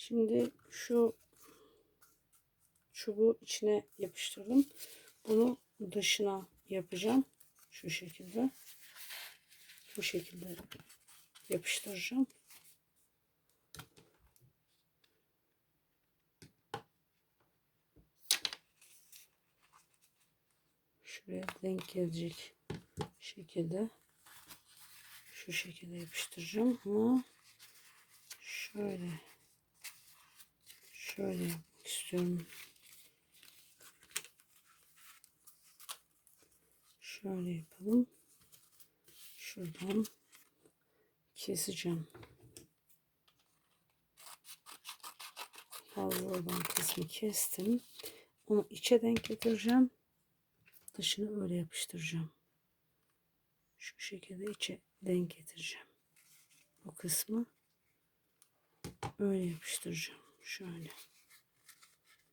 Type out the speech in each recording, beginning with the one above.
Şimdi şu çubuğu içine yapıştırdım. Bunu dışına yapacağım. Şu şekilde. Bu şekilde yapıştıracağım. Şuraya denk gelecek şekilde şu şekilde yapıştıracağım ama şöyle şöyle yapmak istiyorum. Şöyle yapalım. Şuradan keseceğim. Fazla olan kısmı kestim. Onu içe denk getireceğim. Dışını öyle yapıştıracağım. Şu şekilde içe denk getireceğim. Bu kısmı öyle yapıştıracağım. Şöyle.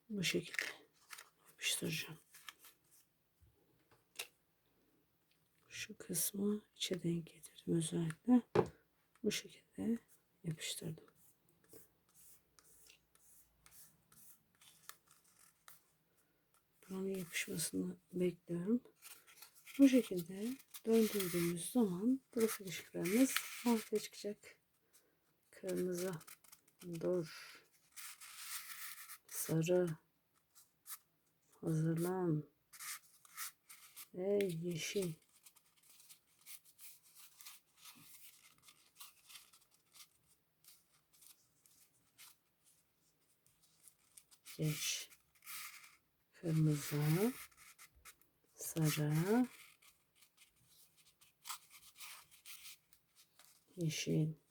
Bu şekilde yapıştıracağım. Şu kısmı içe denk getirdim özellikle. Bu şekilde yapıştırdım. Buranın yapışmasını bekliyorum. Bu şekilde döndürdüğümüz zaman profil ışıklarımız ortaya çıkacak. Kırmızı, dur, sarı, hazırlan ve yeşil. Geç. Kırmızı, sarı, yeşil.